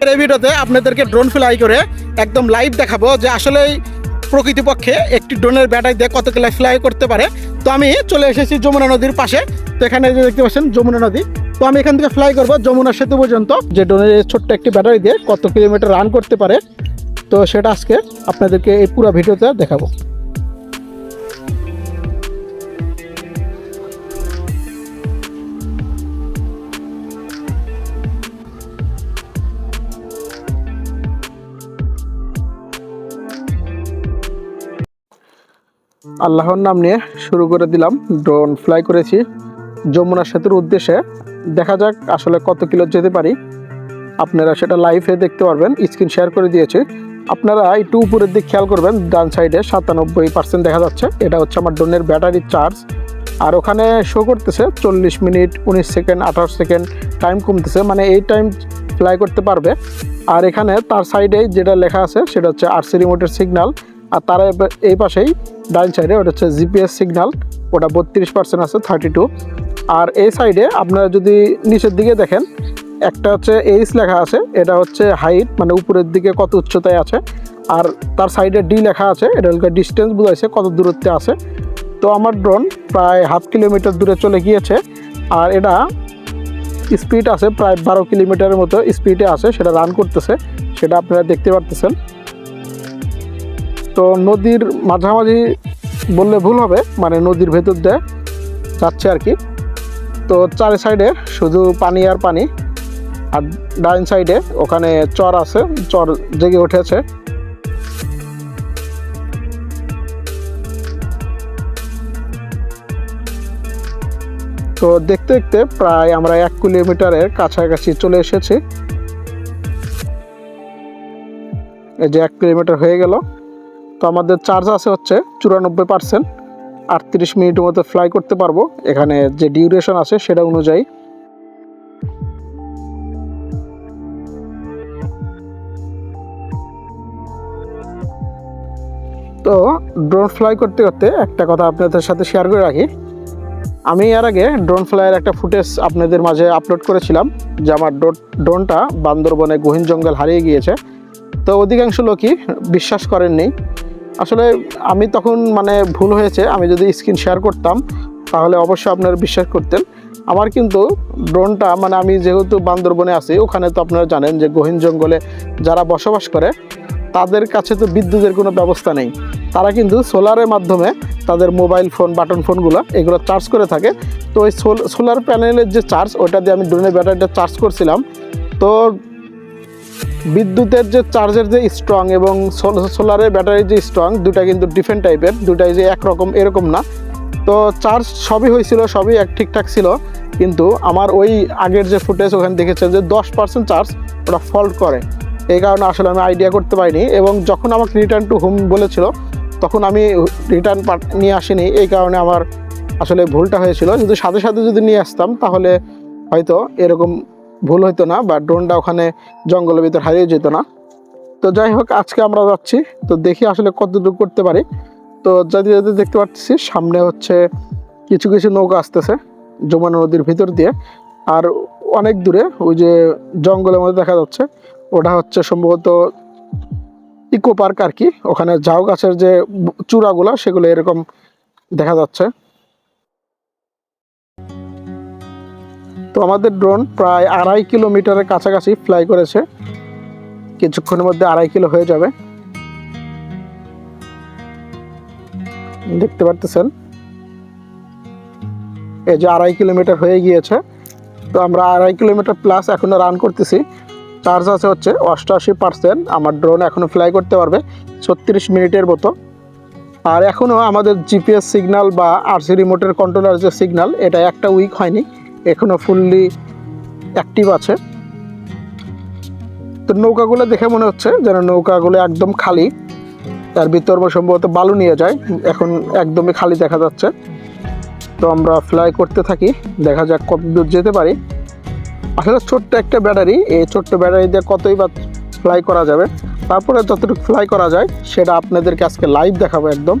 এই ভিডিওতে আপনাদেরকে ড্রোন ফ্লাই করে একদম লাইভ দেখাবো যে আসলেই প্রকৃতিপক্ষে একটি ড্রোনের ব্যাটারি দিয়ে কত কিলো ফ্লাই করতে পারে। তো আমি চলে এসেছি যমুনা নদীর পাশে। তো এখানে দেখতে পাচ্ছেন যমুনা নদী। তো আমি এখান থেকে ফ্লাই করব যমুনা সেতু পর্যন্ত, যে ড্রোনের ছোট্ট একটি ব্যাটারি দিয়ে কত কিলোমিটার রান করতে পারে। তো সেটা আজকে আপনাদেরকে এই পুরো ভিডিওতে দেখাবো। আল্লাহর নাম নিয়ে শুরু করে দিলাম। ড্রোন ফ্লাই করেছি। যমুনা সেতুর উদ্দেশ্যে। দেখা যাক আসলে কত কিলো যেতে পারি। আপনারা সেটা লাইভে দেখতে পারবেন। স্ক্রিন শেয়ার করে দিয়েছি। আপনারা একটু উপরের দিক খেয়াল করবেন। ডান সাইডে সাতানব্বই পার্সেন্ট দেখা যাচ্ছে। এটা হচ্ছে আমার ড্রোনের ব্যাটারির চার্জ আর ওখানে শো করতেছে চল্লিশ মিনিট, উনিশ সেকেন্ড আঠারো সেকেন্ড টাইম কমতেছে। মানে এই টাইম ফ্লাই করতে পারবে। আর এখানে তার সাইডে যেটা লেখা আছে, সেটা হচ্ছে আরসি রিমোটের সিগন্যাল আর তার এই পাশেই ডাইন সাইডে, ওটা হচ্ছে জিপিএস সিগন্যাল ওটা বত্রিশ পার্সেন্ট আছে থার্টি টু আর এই সাইডে আপনারা যদি নিচের দিকে দেখেন, একটা হচ্ছে এইচ লেখা আছে, এটা হচ্ছে হাইট মানে উপরের দিকে কত উচ্চতায় আছে। আর তার সাইডে ডি লেখা আছে, এটা হচ্ছে ডিস্টেন্স বোঝাইছে কত দূরত্বে আছে। তো আমার ড্রোন প্রায় হাফ কিলোমিটার দূরে চলে গিয়েছে, আর এটা স্পিড আছে প্রায় বারো কিলোমিটারের মতো স্পিডে আছে, সেটা রান করতেছে, সেটা আপনারা দেখতে পারতেছেন। তো নদীর মাঝামাঝি বললে ভুল হবে মানে নদীর ভেতর দিয়ে যাচ্ছে আর কি। তো চারি সাইডে শুধু পানি আর পানি, আর ডাইন সাইডে ওখানে চর আছে, চর জেগে উঠেছে। তো দেখতে দেখতে প্রায় আমরা এক কিলোমিটারের কাছাকাছি চলে এসেছি। এই যে এক কিলোমিটার হয়ে গেল। তো আমাদের চার্জ আছে হচ্ছে চুরানব্বই পার্সেন্ট আটত্রিশ মিনিটের মতো ফ্লাই করতে পারব। এখানে যে ডিউরেশন আছে সেটা অনুযায়ী। তো ড্রোন ফ্লাই করতে করতে একটা কথা আপনাদের সাথে শেয়ার করে রাখি। আমি এর আগে ড্রোন ফ্লাইয়ের একটা ফুটেজ আপনাদের মাঝে আপলোড করেছিলাম, যে আমার ড্রো- ড্রোনটা বান্দরবনে গহীন জঙ্গল হারিয়ে গিয়েছে। তো অধিকাংশ লোকই বিশ্বাস করেননি। আসলে আমি তখন মানে ভুল হয়েছে, আমি যদি স্ক্রিন শেয়ার করতাম, তাহলে অবশ্যই আপনারা বিশ্বাস করতেন। আমার কিন্তু ড্রোনটা মানে আমি যেহেতু বান্দরবনে আছি, ওখানে তো আপনারা জানেন যে গহীন জঙ্গলে যারা বসবাস করে, তাদের কাছে তো বিদ্যুতের কোনো ব্যবস্থা নেই। তারা কিন্তু সোলারের মাধ্যমে তাদের মোবাইল ফোন বাটন ফোনগুলো এগুলো চার্জ করে থাকে। তো ওই সোলার প্যানেলের যে চার্জ ওটা দিয়ে আমি ড্রোনের ব্যাটারিটা চার্জ করছিলাম। তো বিদ্যুতের যে চার্জের যে স্ট্রং এবং সোলারের ব্যাটারির যে স্ট্রং দুটা কিন্তু ডিফারেন্ট টাইপের দুটাই যে একরকম, এরকম না। তো চার্জ সবই হয়েছিল, সবই এক ঠিকঠাক ছিল, কিন্তু আমার ওই আগের যে ফুটেজ ওখানে দেখেছে যে দশ পার্সেন্ট চার্জ ওটা ফল্ট করে। এই কারণে আসলে আমি আইডিয়া করতে পারিনি এবং যখন আমাকে রিটার্ন টু হোম বলেছিল, তখন আমি রিটার্ন নিয়ে আসিনি। এই কারণে আমার আসলে ভুলটা হয়েছিল। যদি সাথে সাথে যদি নিয়ে আসতাম, তাহলে হয়তো এরকম ভুল হতো না বা ড্রোনটা ওখানে জঙ্গলের ভিতর হারিয়ে যেত না। তো যাই হোক, আজকে আমরা যাচ্ছি। তো দেখি আসলে কতটুকু করতে পারি। তো যদি যদি দেখতে পাচ্ছি, সামনে হচ্ছে কিছু কিছু নৌকা আসতেছে যমুনা নদীর ভিতর দিয়ে। আর অনেক দূরে ওই যে জঙ্গলের মধ্যে দেখা যাচ্ছে, ওটা হচ্ছে সম্ভবত ইকো পার্ক আর কি। ওখানে ঝাউ গাছের যে চূড়াগুলো, সেগুলো এরকম দেখা যাচ্ছে। তো আমাদের ড্রোন প্রায় আড়াই কিলোমিটারের কাছাকাছি ফ্লাই করেছে। কিছুক্ষণের মধ্যে আড়াই কিলো হয়ে যাবে। দেখতে পারতেছেন? এই যে আড়াই কিলোমিটার হয়ে গিয়েছে। তো আমরা আড়াই কিলোমিটার প্লাস এখনও রান করতেছি। চার্জ আছে হচ্ছে অষ্টআশি পার্সেন্ট আমার ড্রোন এখনও ফ্লাই করতে পারবে। ছত্রিশ মিনিটের মতো। আর এখনও আমাদের জিপিএস সিগনাল বা আরসি রিমোটের কন্ট্রোলার যে সিগনাল এটা একটা উইক হয়নি। এখনও ফুললি অ্যাক্টিভ আছে। তো নৌকাগুলো দেখে মনে হচ্ছে যেন নৌকাগুলো একদম খালি। তার ভিতর সম্ভবত বালু নিয়ে যায়, এখন একদমই খালি দেখা যাচ্ছে। তো আমরা ফ্লাই করতে থাকি, দেখা যাক কত দূর যেতে পারি। আসলে ছোট্ট একটা ব্যাটারি, এই ছোট্ট ব্যাটারি দিয়ে কতই বা ফ্লাই করা যাবে। তারপরে যতটুকু ফ্লাই করা যায়, সেটা আপনাদেরকে আজকে লাইভ দেখাবো একদম।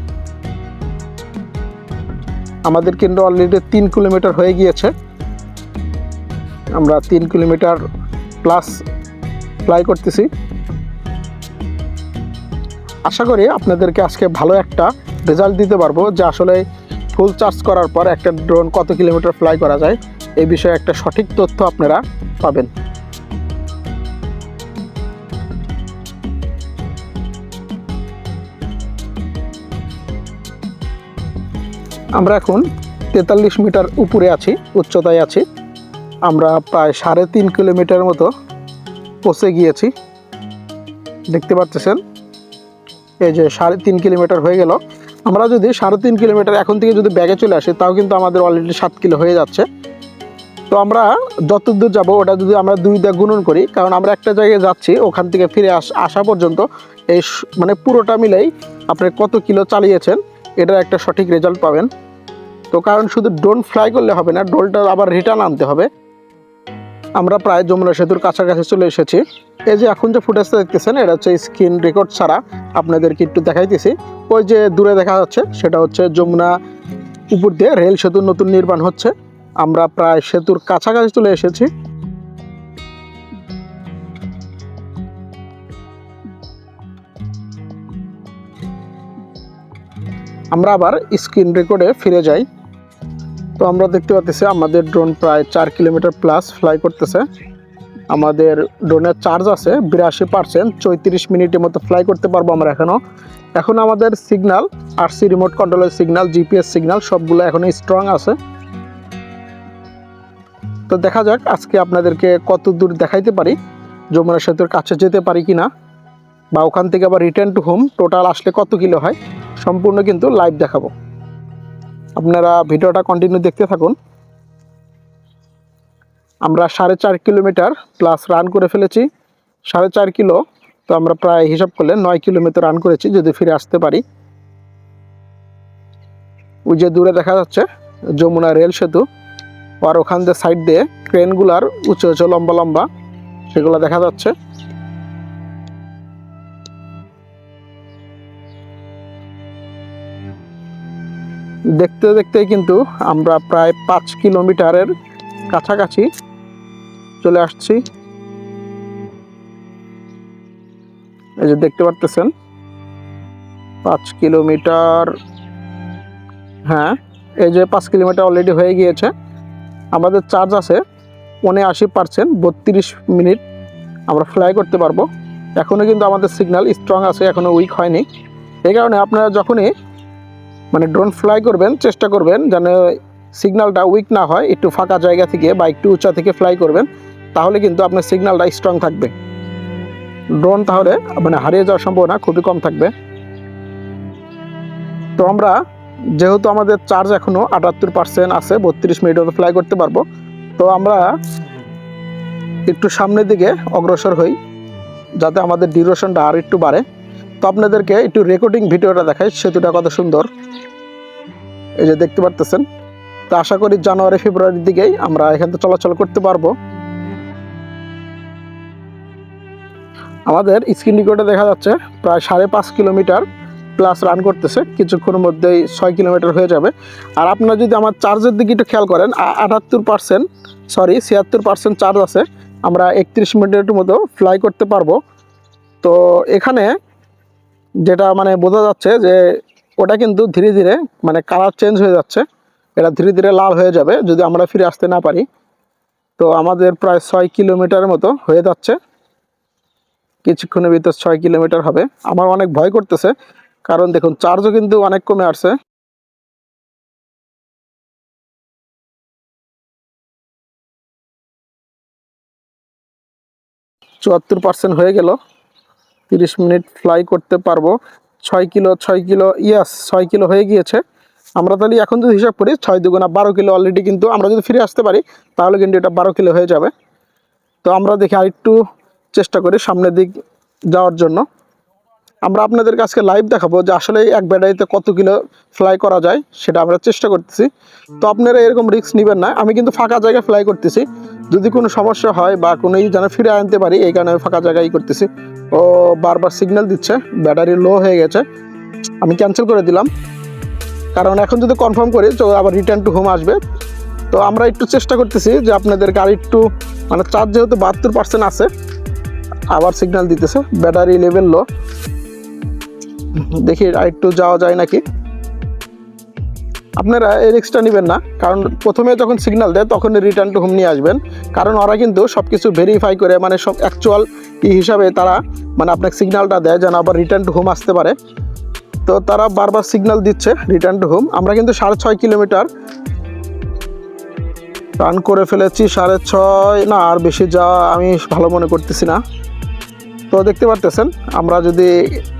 আমাদের কিন্তু অলরেডি তিন কিলোমিটার হয়ে গিয়েছে। আমরা তিন কিলোমিটার প্লাস ফ্লাই করতেছি। আশা করি আপনাদেরকে আজকে ভালো একটা রেজাল্ট দিতে পারব, যে আসলে ফুল চার্জ করার পর একটা ড্রোন কত কিলোমিটার ফ্লাই করা যায়, এই বিষয়ে একটা সঠিক তথ্য আপনারা পাবেন। আমরা এখন তেতাল্লিশ মিটার উপরে আছি, উচ্চতায় আছি। আমরা প্রায় সাড়ে তিন কিলোমিটার মতো পৌঁছে গিয়েছি। দেখতে পাচ্ছেন? এই যে সাড়ে তিন কিলোমিটার হয়ে গেল। আমরা যদি সাড়ে তিন কিলোমিটার এখন থেকে যদি ব্যাগে চলে আসি, তাও কিন্তু আমাদের অলরেডি সাত কিলো হয়ে যাচ্ছে। তো আমরা যত দূর যাব, ওটা যদি আমরা দুই দিয়ে গুণন করি, কারণ আমরা একটা জায়গায় যাচ্ছি, ওখান থেকে ফিরে আস, আসা পর্যন্ত এই মানে পুরোটা মিলেই আপনি কত কিলো চালিয়েছেন, এটার একটা সঠিক রেজাল্ট পাবেন। তো কারণ শুধু ড্রোন ফ্লাই করলে হবে না ড্রোনটা আবার রিটার্ন আনতে হবে। আমরা প্রায় যমুনা সেতুর কাছাকাছি চলে এসেছি। এই যে এখন যে ফুটেজটা দেখতেছেন, এটা হচ্ছে স্ক্রিন রেকর্ড ছাড়া আপনাদেরকে একটু দেখাইতেছি। ওই যে দূরে দেখা যাচ্ছে, সেটা হচ্ছে যমুনা উপর দিয়ে রেল সেতুর নতুন নির্মাণ হচ্ছে। আমরা প্রায় সেতুর কাছাকাছি চলে এসেছি। আমরা আবার স্ক্রিন রেকর্ডে ফিরে যাই। তো আমরা দেখতে পাচ্ছি আমাদের ড্রোন প্রায় চার কিলোমিটার প্লাস ফ্লাই করতেছে। আমাদের ড্রোনের চার্জ আছে বিরাশি পার্সেন্ট চৌত্রিশ মিনিটের মতো ফ্লাই করতে পারব আমরা এখনও এখন আমাদের সিগন্যাল আরসি রিমোট কন্ট্রোলের সিগন্যাল জিপিএস সিগনাল সবগুলো এখনও স্ট্রং আছে। তো দেখা যাক আজকে আপনাদেরকে কত দূর দেখাইতে পারি, যমুনা সেতুর কাছে যেতে পারি কি না বা ওখান থেকে আবার রিটার্ন টু হোম টোটাল আসলে কত কিলো হয়, সম্পূর্ণ কিন্তু লাইভ দেখাবো। আপনারা ভিডিওটা কন্টিনিউ দেখতে থাকুন। আমরা সাড়ে চার কিলোমিটার প্লাস রান করে ফেলেছি। সাড়ে চার কিলো, তো আমরা প্রায় হিসাব করলে নয় কিলোমিটার রান করেছি, যদি ফিরে আসতে পারি। ওই যে দূরে দেখা যাচ্ছে, যমুনা রেল সেতু। আর ওখান দিয়ে সাইড দিয়ে ট্রেনগুলার উঁচু উঁচু লম্বা লম্বা, সেগুলো দেখা যাচ্ছে। দেখতে দেখতে কিন্তু আমরা প্রায় পাঁচ কিলোমিটারের কাছাকাছি চলে আসছি। এই যে দেখতে পারতেছেন, পাঁচ কিলোমিটার হ্যাঁ এই যে পাঁচ কিলোমিটার অলরেডি হয়ে গিয়েছে। আমাদের চার্জ আছে উনআশি পার্সেন্ট বত্রিশ মিনিট আমরা ফ্লাই করতে পারব। এখনও কিন্তু আমাদের সিগন্যাল স্ট্রং আছে এখনও উইক হয়নি। এই কারণে আপনারা যখনই মানে ড্রোন ফ্লাই করবেন, চেষ্টা করবেন যেন সিগন্যালটা উইক না হয়, একটু ফাঁকা জায়গা থেকে বা একটু উঁচা থেকে ফ্লাই করবেন, তাহলে কিন্তু আপনার সিগন্যালটা স্ট্রং থাকবে। ড্রোন তাহলে মানে হারিয়ে যাওয়ার সম্ভাবনা খুবই কম থাকবে। তো আমরা যেহেতু আমাদের চার্জ এখনও আটাত্তর পার্সেন্ট আছে, বত্রিশ মিনিট মতো ফ্লাই করতে পারব, তো আমরা একটু সামনের দিকে অগ্রসর হই, যাতে আমাদের ডিউরেশনটা আর একটু বাড়ে। তো আপনাদেরকে একটু রেকর্ডিং ভিডিওটা দেখাই, সেতুটা কত সুন্দর। এই যে দেখতে পারতেছেন। তো আশা করি জানুয়ারি, ফেব্রুয়ারির দিকেই আমরা এখান থেকে চলাচল করতে পারব। আমাদের স্ক্রিন রেকর্ডে দেখা যাচ্ছে, প্রায় সাড়ে পাঁচ কিলোমিটার প্লাস রান করতেছে। কিছুক্ষণের মধ্যেই ছয় কিলোমিটার হয়ে যাবে। আর আপনারা যদি আমার চার্জের দিকে একটু খেয়াল করেন আটাত্তর পার্সেন্ট সরি ছিয়াত্তর পার্সেন্ট চার্জ আছে। আমরা একত্রিশ মিনিটের মতো ফ্লাই করতে পারব। তো এখানে যেটা মানে বোঝা যাচ্ছে যে ওটা কিন্তু ধীরে ধীরে মানে কালার চেঞ্জ হয়ে যাচ্ছে। এটা ধীরে ধীরে লাল হয়ে যাবে যদি আমরা ফিরে আসতে না পারি। তো আমাদের প্রায় ছয় কিলোমিটার মতো হয়ে যাচ্ছে। কিছুক্ষণের ভিতর ছয় কিলোমিটার হবে। আমার অনেক ভয় করতেছে। কারণ দেখুন চার্জও কিন্তু অনেক কমে আসছে। চুয়াত্তর পার্সেন্ট হয়ে গেল। তিরিশ মিনিট ফ্লাই করতে পারব। ছয় কিলো ছয় কিলো, ইয়াস, ছয় কিলো হয়ে গিয়েছে। আমরা তাহলে এখন যদি হিসাব করি, ছয় দুগুণা বারো কিলো অলরেডি কিন্তু আমরা যদি ফিরে আসতে পারি, তাহলে কিন্তু এটা বারো কিলো হয়ে যাবে। তো আমরা দেখি আরেকটু চেষ্টা করি সামনের দিক যাওয়ার জন্য। আমরা আপনাদের আজকে লাইভ দেখাবো যে আসলে এক ব্যাটারিতে কত কিলো ফ্লাই করা যায়, সেটা আমরা চেষ্টা করতেছি। তো আপনারা এরকম রিস্ক নেবেন না, আমি কিন্তু ফাঁকা জায়গায় ফ্লাই করতেছি। যদি কোনো সমস্যা হয় বা কোনো যেন ফিরে আনতে পারি, এই কারণে আমি ফাঁকা জায়গায় করতেছি। ও বারবার সিগন্যাল দিচ্ছে ব্যাটারি লো হয়ে গেছে। আমি ক্যান্সেল করে দিলাম। কারণ এখন যদি কনফার্ম করি, তো আবার রিটার্ন টু হোম আসবে। তো আমরা একটু চেষ্টা করতেছি যে আপনাদের গাড়ি একটু মানে চার্জ যেহেতু বাহাত্তর পার্সেন্ট আছে, আবার সিগন্যাল দিতেছে ব্যাটারি লেভেল লো দেখি, আর একটু যাওয়া যায় নাকি? আপনারা এই রিক্সটা নেবেন না। কারণ প্রথমে যখন সিগন্যাল দেয়, তখন রিটার্ন টু হোম নিয়ে আসবেন। কারণ ওরা কিন্তু সব কিছু ভেরিফাই করে মানে সব অ্যাকচুয়াল ই হিসাবে তারা মানে আপনাকে সিগন্যালটা দেয় যেন আবার রিটার্ন টু হোম আসতে পারে। তো তারা বারবার সিগন্যাল দিচ্ছে রিটার্ন টু হোম আমরা কিন্তু সাড়ে ছয় কিলোমিটার রান করে ফেলেছি, সাড়ে ছয়, না আর বেশি যাওয়া আমি ভালো মনে করতেছি না। তো দেখতে পারতেছেন, আমরা যদি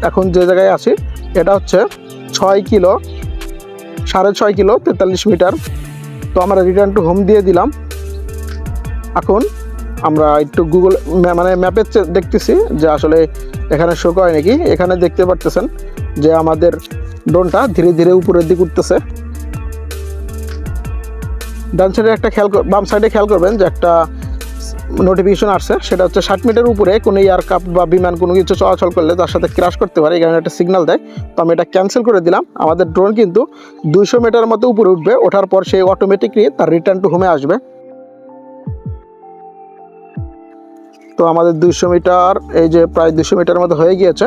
এখন যে জায়গায় আছি, এটা হচ্ছে ছয় কিলো। সাড়ে ছয় কিলো, তেতাল্লিশ মিটার। তো আমরা রিটার্ন টু হোম দিয়ে দিলাম। এখন আমরা একটু গুগল মানে ম্যাপে দেখতেছি যে আসলে এখানে শো করে নাকি। এখানে দেখতে পারতেছেন যে আমাদের ড্রোনটা ধীরে ধীরে উপরের দিকে উঠতেছে। ডান সাইডে একটা খেয়াল বাম সাইডে খেয়াল করবেন যে একটা নোটিফিকেশন আসছে, সেটা হচ্ছে ষাট মিটার উপরে কোনো এয়ারক্রাফট বা বিমান কোনো কিছু চলাচল করলে তার সাথে ক্রাশ করতে পারে কারণে একটা সিগন্যাল দেয়। তো আমি এটা ক্যান্সেল করে দিলাম। আমাদের ড্রোন কিন্তু দুইশো মিটার মতো উপরে উঠবে, ওঠার পর সে অটোমেটিকলি তার রিটার্ন টু হোমে আসবে। তো আমাদের দুইশো মিটার এই যে প্রায় দুশো মিটার মতো হয়ে গিয়েছে।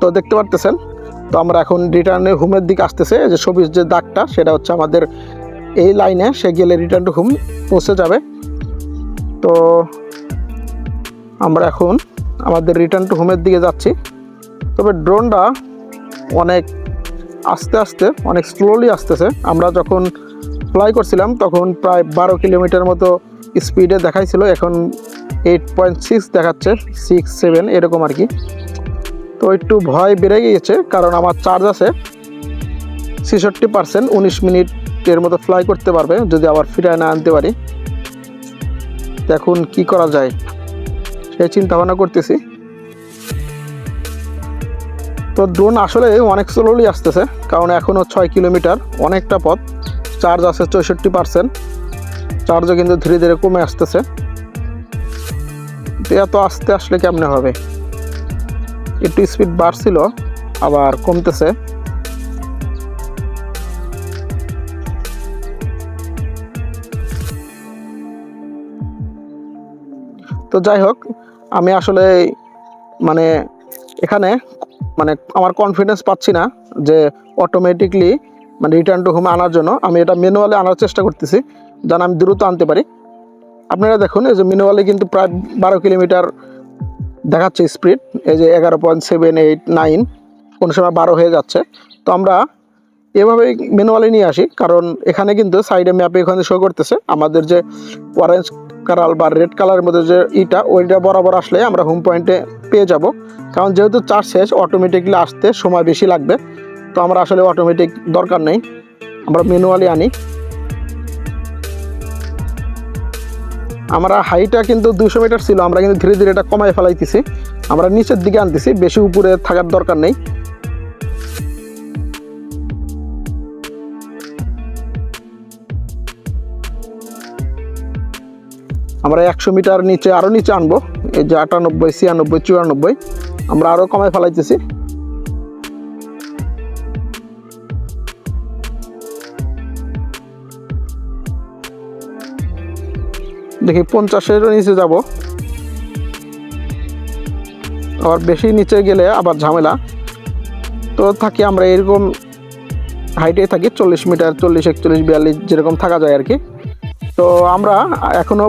তো দেখতে পারতেছেন, তো আমরা এখন রিটার্নে হোমের দিকে আসতেছে যে সবুজ যে দাগটা, সেটা হচ্ছে আমাদের এই লাইনে সে গেলে রিটার্ন টু হোম পৌঁছে যাবে। তো আমরা এখন আমাদের রিটার্ন টু হোমের দিকে যাচ্ছি। তবে ড্রোনটা অনেক আস্তে আস্তে, অনেক স্লোলি আসতেছে। আমরা যখন ফ্লাই করছিলাম, তখন প্রায় বারো কিলোমিটার মতো স্পিডে দেখাইছিল। এখন এইট পয়েন্ট সিক্স দেখাচ্ছে সিক্স সেভেন এরকম আর কি। তো একটু ভয় বেড়ে গিয়েছে, কারণ আমার চার্জ আছে ছেষট্টি পার্সেন্ট উনিশ মিনিটের মতো ফ্লাই করতে পারবে যদি আবার ফিরায় না আনতে পারি। এখন কি করা যায়? সেই চিন্তা ভাবনা করতেছি। তো ড্রোন আসলে অনেক স্লোলি আসতেছে, কারণ এখনও ছয় কিলোমিটার, অনেকটা পথ। চার্জ আছে চৌষট্টি পার্সেন্ট চার্জও কিন্তু ধীরে ধীরে কমে আসতেছে। এত আস্তে আসলে কেমনে হবে? একটু স্পিড বাড়ছিল, আবার কমতেছে। তো যাই হোক, আমি আসলে মানে এখানে মানে আমার কনফিডেন্স পাচ্ছি না যে অটোমেটিকলি মানে রিটার্ন টু হোমে আনার জন্য আমি এটা ম্যানুয়ালি আনার চেষ্টা করতেছি, যেন আমি দ্রুত আনতে পারি। আপনারা দেখুন, এই যে ম্যানুয়ালি কিন্তু প্রায় বারো কিলোমিটার দেখাচ্ছে স্পিড এই যে এগারো পয়েন্ট সেভেন এইট নাইন কোনো সময় বারো হয়ে যাচ্ছে। তো আমরা এভাবেই ম্যানুয়ালি নিয়ে আসি, কারণ এখানে কিন্তু সাইডে ম্যাপে এখানে শো করতেছে। আমাদের যে অরেঞ্জ কালার বা রেড কালারের মধ্যে যে ইটা, ওইটা বরাবর আসলে আমরা হোম পয়েন্টে পেয়ে যাব। কারণ যেহেতু চার্জ শেষ অটোমেটিকলি আসতে সময় বেশি লাগবে। তো আমরা আসলে অটোমেটিক দরকার নেই। আমরা ম্যানুয়ালি আনি। আমরা হাইটা কিন্তু দুশো মিটার ছিল, আমরা কিন্তু ধীরে ধীরে এটা কমায় ফেলাইতেছি। আমরা নিচের দিকে আনতেছি, বেশি উপরে থাকার দরকার নেই। আমরা একশো মিটার নিচে আরও নিচে আনব। এই যে আটানব্বই, ছিয়ানব্বই, চুরানব্বই। আমরা আরও কমায় ফেলাইতেছি। দেখি পঞ্চাশেরও নিচে যাব। আবার বেশি নিচে গেলে আবার ঝামেলা। তো থাকি আমরা এরকম হাইটে থাকি, চল্লিশ মিটার, চল্লিশ, একচল্লিশ, বিয়াল্লিশ যেরকম থাকা যায় আর কি। তো আমরা এখনও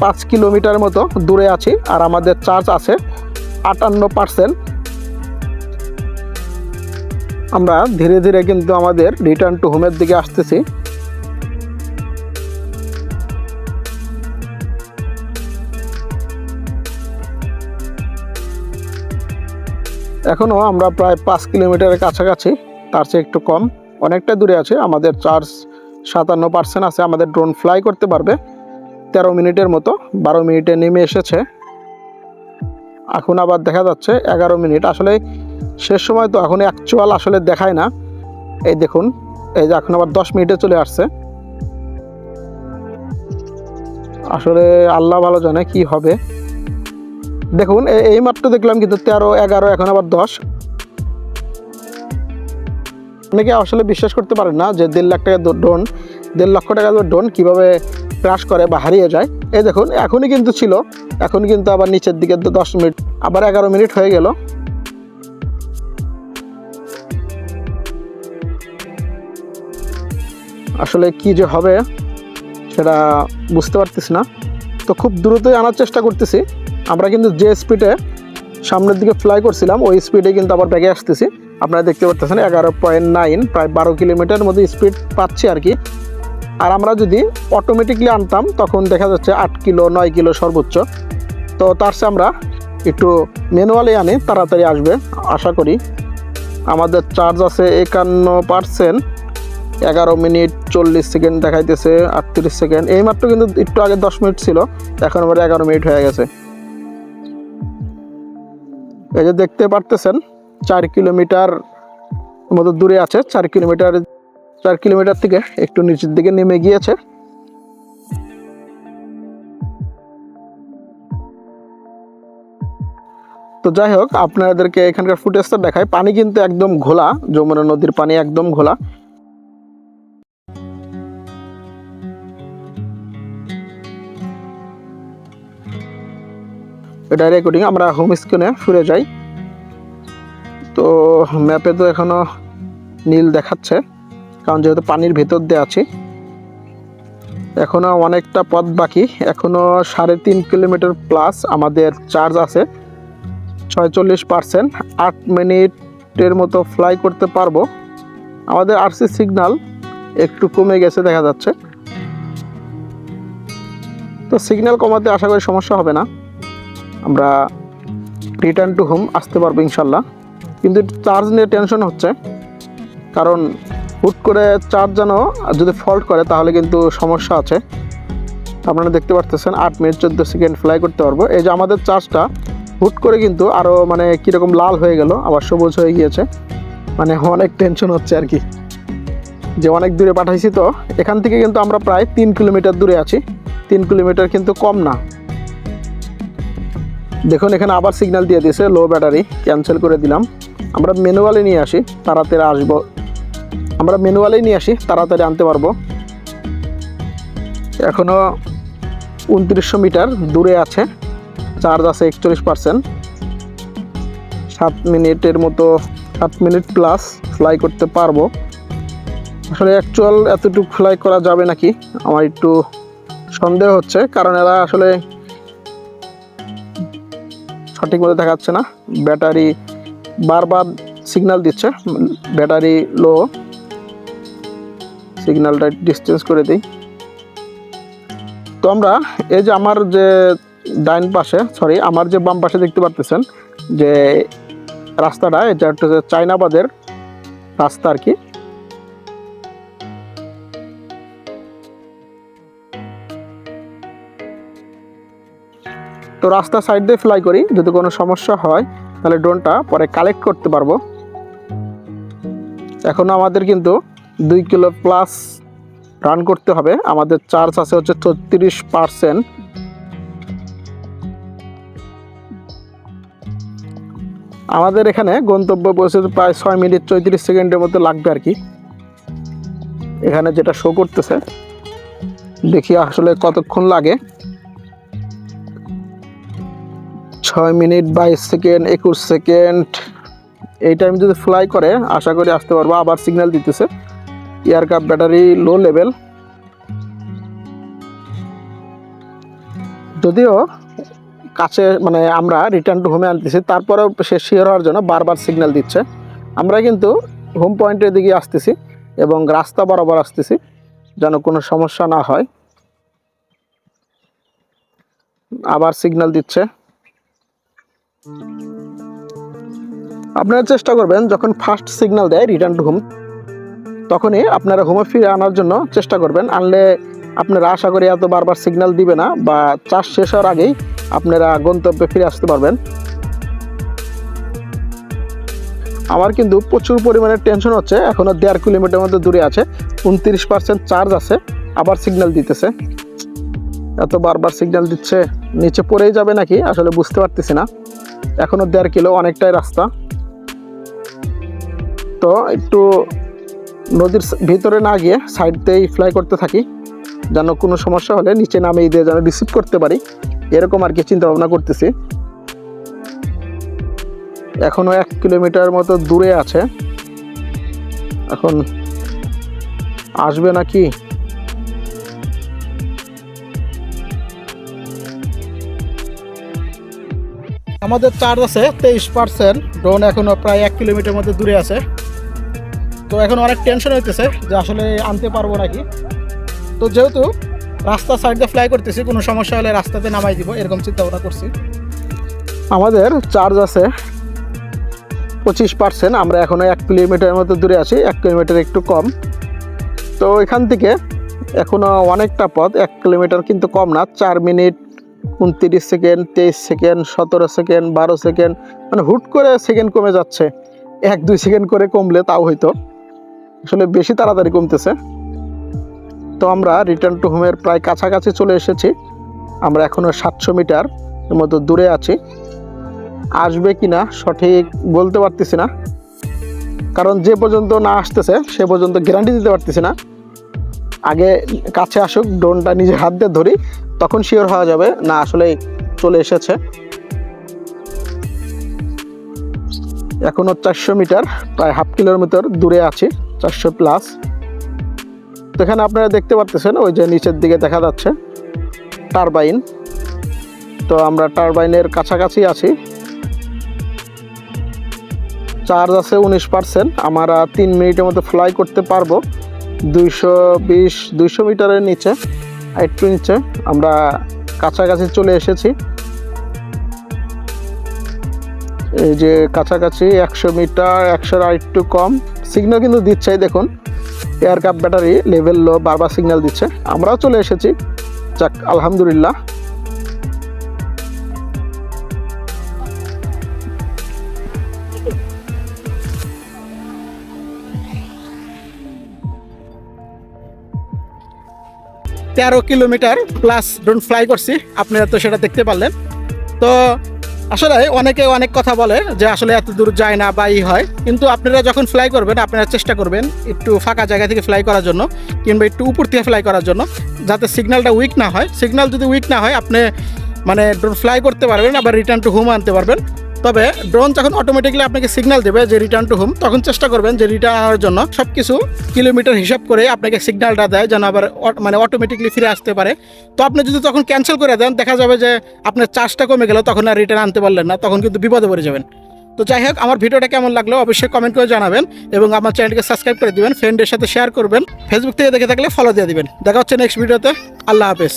পাঁচ কিলোমিটার মতো দূরে আছি আর আমাদের চার্জ আছে আটান্ন পার্সেন্ট আমরা ধীরে ধীরে কিন্তু আমাদের রিটার্ন টু হোমের দিকে আসতেছি। এখনও আমরা প্রায় পাঁচ কিলোমিটারের কাছাকাছি, তার চেয়ে একটু কম। অনেকটা দূরে আছে, আমাদের চার্জ সাতান্ন পার্সেন্ট আছে, আমাদের ড্রোন ফ্লাই করতে পারবে। তেরো মিনিটের মতো, বারো মিনিটে নেমে এসেছে। এখন আবার দেখা যাচ্ছে এগারো মিনিট। আসলে শেষ সময় তো এখন অ্যাকচুয়াল আসলে দেখায় না। এই দেখুন, এই যে এখন আবার দশ মিনিটে চলে আসছে। আসলে আল্লাহ ভালো জানে কি হবে। দেখুন এই মাত্র দেখলাম কিন্তু তেরো, এগারো, এখন আবার দশ। অনেকে আসলে বিশ্বাস করতে পারেন না যে দেড় লাখ টাকা ড্রোন দেড় লক্ষ টাকা ড্রোন কীভাবে ক্রাশ করে বা হারিয়ে যায়। এই দেখুন, এখনই কিন্তু ছিল এখন কিন্তু আবার নিচের দিকে দশ মিনিট, আবার এগারো মিনিট হয়ে গেল। আসলে কি যে হবে সেটা বুঝতে পারতেছি না। তো খুব দ্রুতই আনার চেষ্টা করতেছি। আমরা কিন্তু যে স্পিডে সামনের দিকে ফ্লাই করছিলাম, ওই স্পিডে কিন্তু আবার ব্যাগে আসতেছি। আপনারা দেখতে পাচ্ছেন এগারো পয়েন্ট নাইন প্রায় বারো কিলোমিটার মধ্যে স্পিড পাচ্ছি আর কি। আর আমরা যদি অটোমেটিকলি আনতাম, তখন দেখা যাচ্ছে আট কিলো, নয় কিলো সর্বোচ্চ। তো তার চেয়ে আমরা একটু ম্যানুয়ালি আনি, তাড়াতাড়ি আসবে, আশা করি। আমাদের চার্জ আছে একান্ন পার্সেন্ট এগারো মিনিট চল্লিশ সেকেন্ড দেখাইতেছে, আটত্রিশ সেকেন্ড। এইমাত্র কিন্তু একটু আগে দশ মিনিট ছিল, এখন আবার এগারো মিনিট হয়ে গেছে। এই যে দেখতে পারতেছেন চার কিলোমিটার মতো দূরে আছে, চার কিলোমিটার চার কিলোমিটার থেকে একটু নিচের দিকে নেমে গিয়েছে। তো যাই হোক, আপনাদেরকে এখানকার ফুটেজটা দেখায় পানি কিন্তু একদম ঘোলা, যমুনা নদীর পানি একদম ঘোলা। এটা রেকর্ডিং আমরা হোম স্ক্রিনে ফিরে যাই। তো ম্যাপে তো এখনও নীল দেখাচ্ছে, কারণ যেহেতু পানির ভেতর দিয়ে আছি, এখনও অনেকটা পথ বাকি, এখনও সাড়ে তিন কিলোমিটার প্লাস আমাদের চার্জ আছে, ছয়চল্লিশ পার্সেন্ট আট মিনিটের মতো ফ্লাই করতে পারব। আমাদের আরসি সিগন্যাল একটু কমে গেছে দেখা যাচ্ছে। তো সিগন্যাল কমাতে আশা করি সমস্যা হবে না। আমরা রিটার্ন টু হোম আসতে পারব ইনশাল্লাহ। কিন্তু চার্জ নিয়ে টেনশন হচ্ছে। কারণ হুট করে চার্জ যেন যদি ফল্ট করে, তাহলে কিন্তু সমস্যা আছে। আপনারা দেখতে পারতেছেন, আট মিনিট চোদ্দ সেকেন্ড ফ্লাই করতে পারব। এই যে আমাদের চার্জটা হুট করে কিন্তু আরও মানে কীরকম লাল হয়ে গেল, আবার সবুজ হয়ে গিয়েছে। মানে অনেক টেনশন হচ্ছে আর কি। যে অনেক দূরে পাঠাইছি তো, এখান থেকে কিন্তু আমরা প্রায় তিন কিলোমিটার দূরে আছি। তিন কিলোমিটার কিন্তু কম না। দেখুন, এখানে আবার সিগন্যাল দিয়ে দিয়েছে লো ব্যাটারি ক্যান্সেল করে দিলাম। আমরা ম্যানুয়ালি নিয়ে আসি, তাড়াতাড়ি আসব। আমরা ম্যানুয়ালি নিয়ে আসি, তাড়াতাড়ি আনতে পারব। এখনও উনত্রিশশো মিটার দূরে আছে চার্জ আছে একচল্লিশ পার্সেন্ট সাত মিনিটের মতো, সাত মিনিট প্লাস ফ্লাই করতে পারব। আসলে অ্যাকচুয়াল এতটুকু ফ্লাই করা যাবে নাকি, আমার একটু সন্দেহ হচ্ছে, কারণ এরা আসলে সঠিক মতো দেখাচ্ছে না। ব্যাটারি বারবার সিগন্যাল দিচ্ছে ব্যাটারি লো সিগন্যালটা ডিস্টেন্স করে দিই। তো আমরা, এই যে আমার যে ডাইন পাশে সরি আমার যে বাম পাশে দেখতে পারতেছেন, যে রাস্তাটা, এটা হচ্ছে চাইনাবাদের রাস্তা আর কি। তো রাস্তা সাইড দিয়ে ফ্লাই করি, যদি কোনো সমস্যা হয় তাহলে ড্রোনটা পরে কালেক্ট করতে পারব। এখনও আমাদের কিন্তু দুই কিলো প্লাস রান করতে হবে। আমাদের চার্জ আছে হচ্ছে ছত্রিশ পার্সেন্ট আমাদের এখানে গন্তব্য পৌঁছতে প্রায় ছয় মিনিট চৌত্রিশ সেকেন্ডের মধ্যে লাগবে আর কি। এখানে যেটা শো করতেছে, দেখি আসলে কতক্ষণ লাগে। ছয় মিনিট বাইশ সেকেন্ড, একুশ সেকেন্ড। এই টাইম যদি ফ্লাই করে, আশা করি আসতে পারব। আবার সিগন্যাল দিতেছে। Air cup battery low level যদিও কাছে মানে আমরা রিটার্ন টু হোমে আনতেছি, তারপরেও সে শিওর হওয়ার জন্য বারবার সিগন্যাল দিচ্ছে। আমরা কিন্তু হোম পয়েন্টের দিকে আসতেছি এবং রাস্তা বরাবর আসতেছি, যেন কোনো সমস্যা না হয়। আবার সিগন্যাল দিচ্ছে। আপনারা চেষ্টা করবেন যখন ফার্স্ট সিগন্যাল দেয় রিটার্ন টু হোম তখনই আপনারা হোমে ফিরে আনার জন্য চেষ্টা করবেন। আনলে আপনারা আশা করি এত বারবার সিগন্যাল দিবে না বা চাষ শেষ হওয়ার আগেই আপনারা গন্তব্যে ফিরে আসতে পারবেন। আমার কিন্তু প্রচুর পরিমাণে টেনশন হচ্ছে। এখনও দেড় কিলোমিটার মধ্যে দূরে আছে। উনত্রিশ পার্সেন্ট চার্জ আছে। আবার সিগন্যাল দিতেছে। এত বারবার সিগন্যাল দিচ্ছে, নিচে পড়েই যাবে নাকি? আসলে বুঝতে পারতেছি না। এখনও দেড় কিলো অনেকটাই রাস্তা। তো একটু নদীর ভিতরে না গিয়ে সাইড দিয়েই ফ্লাই করতে থাকি, যেন কোনো সমস্যা হলে নিচে নামিয়ে দিয়ে যেন রিসিভ করতে পারি। এরকম আর কি চিন্তা ভাবনা করতেছি। এখনও এক কিলোমিটার মতো দূরে আছে। এখন আসবে নাকি? আমাদের চার্জ আছে তেইশ পার্সেন্ট ড্রোন এখনও প্রায় এক কিলোমিটার মধ্যে দূরে আছে। তো এখন অনেক টেনশন হইতেছে যে আসলে আনতে পারব নাকি। তো যেহেতু রাস্তা সাইড ফ্লাই করতেছি, কোনো সমস্যা হলে রাস্তাতে নামাই দিব, এরকম চিন্তা ভাবনা করছি। আমাদের চার্জ আছে পঁচিশ পার্সেন্ট আমরা এখনও এক কিলোমিটারের মতো দূরে আছি, এক কিলোমিটার একটু কম। তো এখান থেকে এখনও অনেকটা পথ, এক কিলোমিটার কিন্তু কম না, চার মিনিট উনত্রিশ সেকেন্ড, তেইশ সেকেন্ড, সতেরো সেকেন্ড, বারো সেকেন্ড মানে হুট করে সেকেন্ড কমে যাচ্ছে। এক, দুই সেকেন্ড করে কমলে তাও হয়তো। আসলে বেশি তাড়াতাড়ি কমতেছে। তো আমরা রিটার্ন টু হোমের প্রায় কাছাকাছি চলে এসেছি। আমরা এখনও সাতশো মিটার এর মতো দূরে আছি। আসবে কি না সঠিক বলতে পারতেছি না। কারণ যে পর্যন্ত না আসতেছে, সে পর্যন্ত গ্যারান্টি দিতে পারতেছি না। আগে কাছে আসুক ড্রোনটা নিজের হাত দিয়ে ধরি। তখন শিওর হওয়া যাবে, না আসলে চলে এসেছে। এখনও চারশো মিটার, প্রায় হাফ কিলোমিটার দূরে আছি, চারশো প্লাস তো এখানে আপনারা দেখতে পারতেছেন, ওই যে নিচের দিকে দেখা যাচ্ছে, টারবাইন। তো আমরা টারবাইনের কাছাকাছি আছি। চার্জ আছে উনিশ পার্সেন্ট, আমরা তিন মিনিটের মধ্যে ফ্লাই করতে পারব। দুইশো বিশ, দুইশো মিটারের নিচে। একটু নিচে। আমরা কাছাকাছি চলে এসেছি। এই যে কাছাকাছি একশো মিটার, একশোর আরেকটু কম। সিগন্যাল কিন্তু দিচ্ছে দেখুন। Air cup battery level low বারবার সিগন্যাল দিচ্ছে। আমরাও চলে এসেছি। যাক, আলহামদুলিল্লাহ। তেরো কিলোমিটার প্লাস ড্রোন ফ্লাই করছি। আপনারা তো সেটা দেখতে পারলেন। তো আসলে অনেকে অনেক কথা বলে যে আসলে এত দূর যায় না বা ই হয়। কিন্তু আপনারা যখন ফ্লাই করবেন, আপনারা চেষ্টা করবেন একটু ফাঁকা জায়গা থেকে ফ্লাই করার জন্য কিংবা একটু উপর থেকে ফ্লাই করার জন্য, যাতে সিগন্যালটা উইক না হয়। সিগন্যাল যদি উইক না হয়, আপনি মানে ড্রোন ফ্লাই করতে পারবেন, আবার রিটার্ন টু হোম আনতে পারবেন। তবে ড্রোন যখন অটোমেটিকলি আপনাকে সিগন্যাল দেবে যে রিটার্ন টু হোম তখন চেষ্টা করবেন যে রিটার্ন আনার জন্য সব কিছু কিলোমিটার হিসাব করে আপনাকে সিগন্যালটা দেয়, যেন আবার মানে অটোমেটিকলি ফিরে আসতে পারে। তো আপনি যদি তখন ক্যান্সেল করে দেন, দেখা যাবে যে আপনার চার্জটা কমে গেল, তখন আর রিটার্ন আনতে পারলেন না, তখন কিন্তু বিপদে পড়ে যাবেন। তো যাই হোক, আমার ভিডিওটা কেমন লাগল অবশ্যই কমেন্ট করে জানাবেন এবং আমার চ্যানেলকে সাবস্ক্রাইব করে দিবেন ফ্রেন্ডের সাথে শেয়ার করবেন। ফেসবুক থেকে দেখে থাকলে ফলো দিয়ে দিবেন। দেখা হচ্ছে নেক্সট ভিডিওতে আল্লাহ হাফেজ।